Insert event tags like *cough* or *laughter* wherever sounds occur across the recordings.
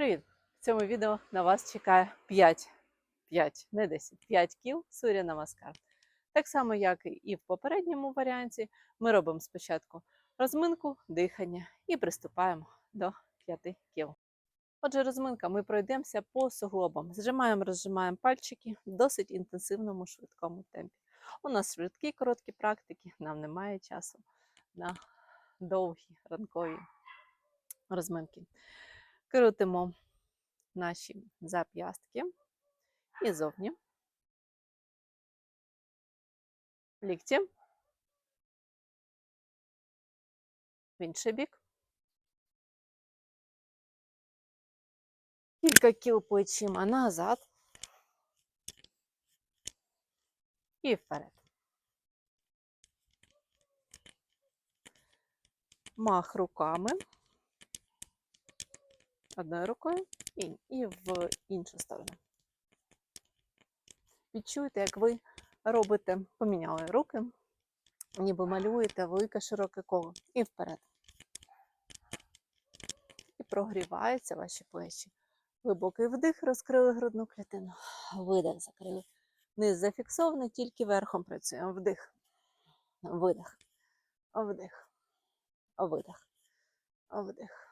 Привіт! В цьому відео на вас чекає 5, 5, не 10, 5 кіл суря намаскар. Так само, як і в попередньому варіанті, ми робимо спочатку розминку, дихання і приступаємо до 5 кіл. Отже, розминка, ми пройдемося по суглобам. Зжимаємо, розжимаємо пальчики в досить інтенсивному швидкому темпі. У нас швидкі короткі практики, нам немає часу на довгі ранкові розминки. Крутимо наші зап'ястки і зовні. Лікті. В інший бік. Кілька кіл плечима назад. І вперед. Мах руками одною рукою і, і в іншу сторону. Відчуйте, як ви робите, поміняли руки, ніби малюєте велике широке коло і вперед. І прогріваються ваші плечі. Глибокий вдих, розкрили грудну клітину. Видих закрили. Низ зафіксований, тільки верхом працюємо. Вдих. Видих. Вдих. Видих. Вдих.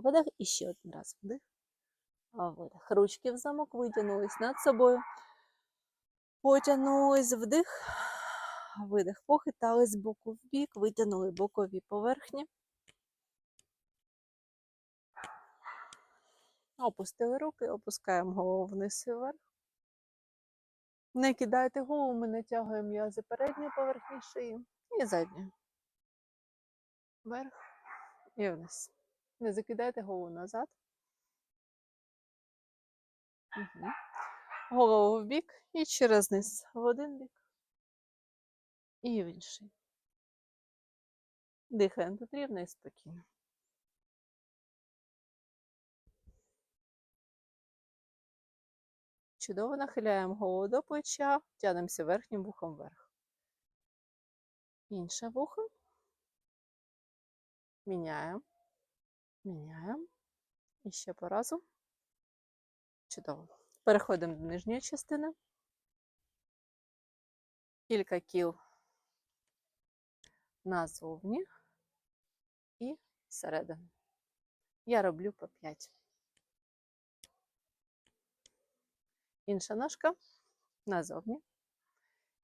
Видих. І ще один раз вдих. Видих. Ручки в замок витягнулись над собою. Потягнулись вдих. Видих. Похитались з боку в бік, витягнули бокові поверхні. Опустили руки, опускаємо голову вниз і вверх. Не кидайте голову, ми натягуємо м'язи передньої поверхні шиї і задньої. Вверх і вниз. Не закидайте голову назад. Угу. Голову в бік і через низ в один бік і в інший. Дихаємо тут рівно і спокійно. Чудово нахиляємо голову до плеча, тянемося верхнім вухом вверх. Інше вухо. Міняємо. Міняємо. І ще по разу. Чудово. Переходимо до нижньої частини. Кілька кіл назовні і всередину. Я роблю по 5. Інша ножка назовні.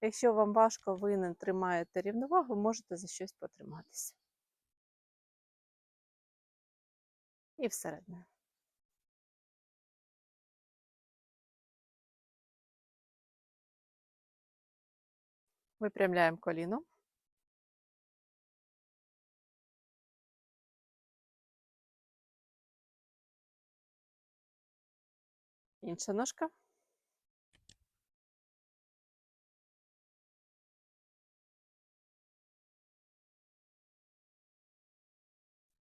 Якщо вам важко, ви не тримаєте рівновагу, можете за щось потриматися. І всередину. Випрямляємо коліно. Інша ножка.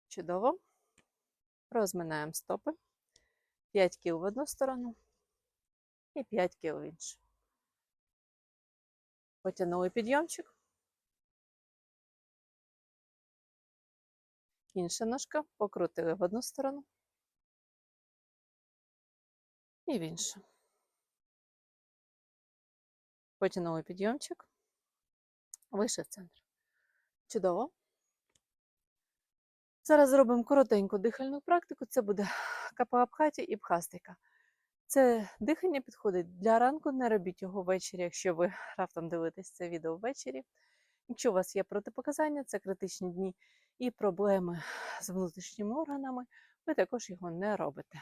Чудово. Розминаємо стопи. 5 кіл в одну сторону і 5 кіл в іншу. Потягнули підйомчик. Інша ножка покрутили в одну сторону і в іншу. Потягнули підйомчик, вийшов в центр. Чудово. Зараз зробимо коротеньку дихальну практику. Це буде *sighs* капаабхаті і бхастика. Це дихання підходить для ранку, не робіть його ввечері, якщо ви *laughs* раптом дивитесь це відео ввечері. Якщо у вас є протипоказання, це критичні дні і проблеми з внутрішніми органами, ви також його не робите.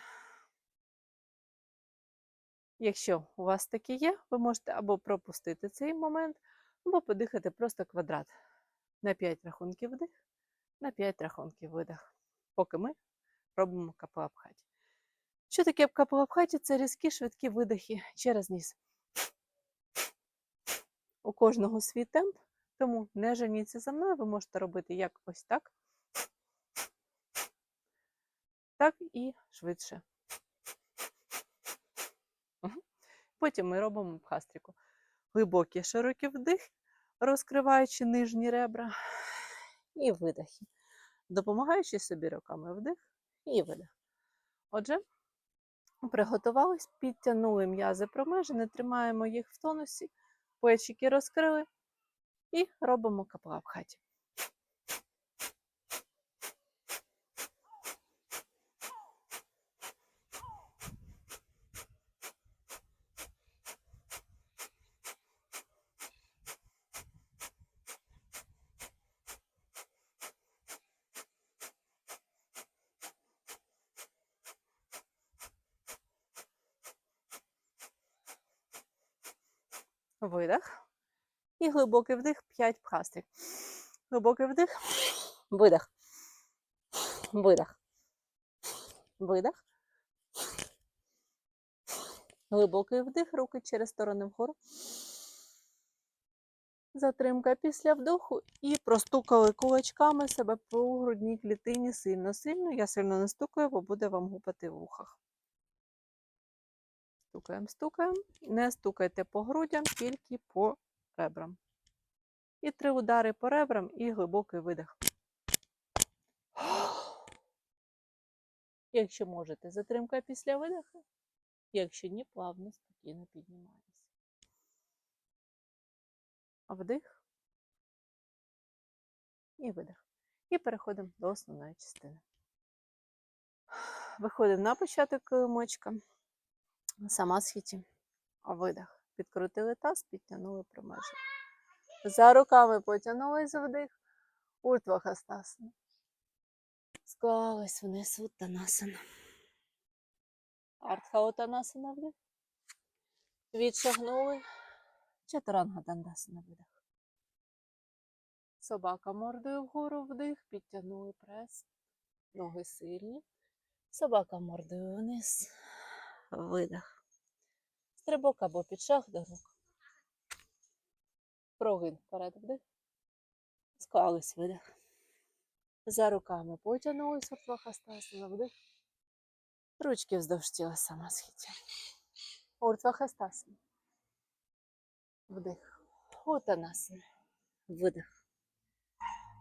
Якщо у вас такі є, ви можете або пропустити цей момент, або подихати просто квадрат. На 5 рахунків вдих, на 5 рахунків видих, поки ми робимо капелапхаті. Що таке капелапхаті? Це різкі швидкі видихи через ніс. У кожного свій темп, тому не женіться за мною, ви можете робити як ось так, так і швидше. Потім ми робимо бхастріку. Глибокий широкий вдих, розкриваючи нижні ребра, і видахи, Допомагаючи собі руками вдих і видих. Отже, Приготувались, підтягнули м'язи промежини, тримаємо їх в тонусі, плечики розкрили і робимо капалабхаті. Видих. І глибокий вдих 5 пхастрів. Глибокий вдих. Видих. Видих. Видих. Глибокий вдих, руки через сторони вгору. Затримка після вдоху і простукали кулачками себе по грудній клітині сильно-сильно. Я сильно не стукаю, бо буде вам гупати в ухах. Стукаємо, стукаємо. Не стукайте по грудям, тільки по ребрам. І три удари по ребрам і глибокий видих. Якщо можете, затримка після видиху. Якщо ні, плавно, спокійно піднімаємося. Вдих і видих. І переходимо до основної частини. Виходимо на початок килимочка. Сама схиті. Видих. Підкрутили таз, підтягнули промежу. За руками потягнулись вдих. Уртвахастасана. Склались вниз Уттанасана. Артхаутанасана вдих. Відшагнули. Чатуранга дандасана видих. Собака мордою вгору вдих, підтягнули прес. Ноги сильні. Собака мордою вниз. Видих. Стрибок або підшаг до рук. Прогин вперед вдих. Склались видих. За руками потягнулись Уртвахастасана вдих. Ручки вздовж тіла сама схиття. Уртвахастасана. Вдих. Утанасана. Видих.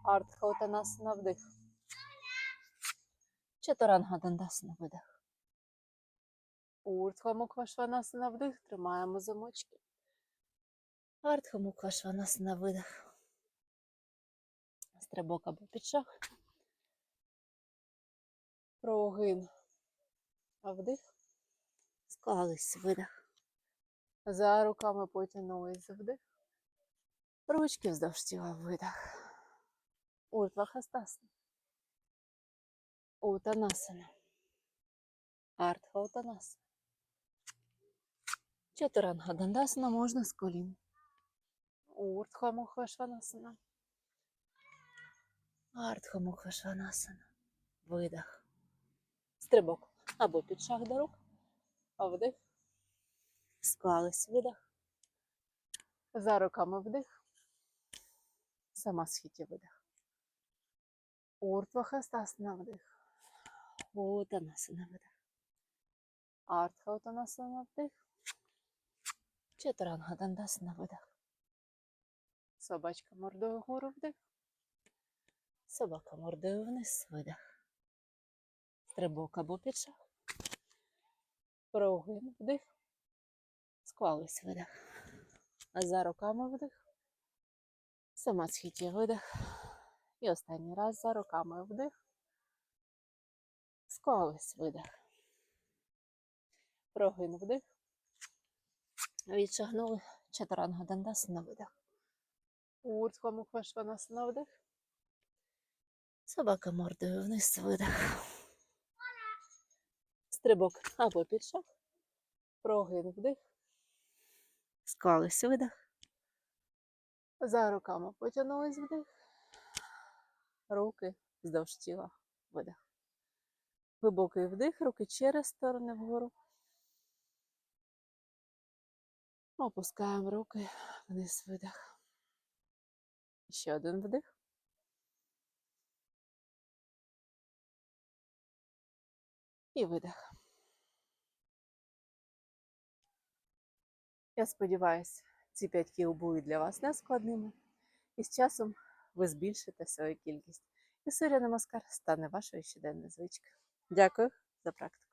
Артха Утанасана вдих. Чатуранга Дандасана видих. Уртха Муквашванасана вдих. Тримаємо замочки. Артха Муквашванасана видих. Стрибок або підшаг. Прогин. Вдих. Склались видих. За руками потягнулись вдих. Ручки вздовж тіла видих. Уртвахастасана. Утанасана. Артха Утанасана. Чатуранга Дандасана можна з колін. Уртха Мухашванасана. Артха Мухашванасана. Видих. Стрибок або підшаг до рук. А вдих. Склались видих. За руками вдих. Сама схиті видих. Уртвахастасана вдих. Утанасана видих. Артха Утанасана вдих. Чатуранга Дандасана видих. Собачка мордою вгору вдих. Собака мордою вниз видих. Стрибок або підшаг. Прогин вдих. Склались видих. За руками вдих. Сама схиті видих. І останній раз за руками вдих. Склались видих. Прогин вдих. Відшагнули чатуранга дандас на видих. Уртхва муквашванас на вдих. Собака мордою вниз видих. Стрибок або підшаг. Прогин вдих. Склались видих. За руками потягнулись вдих. Руки вздовж тіла видих. Глибокий вдих, руки через сторони вгору. Опускаємо руки вниз видих. Ще один вдих. І видих. Я сподіваюся, ці 5 кіл були для вас нескладними. І з часом ви збільшите свою кількість. І Суря Намаскар стане вашою щоденною звичкою. Дякую за практику.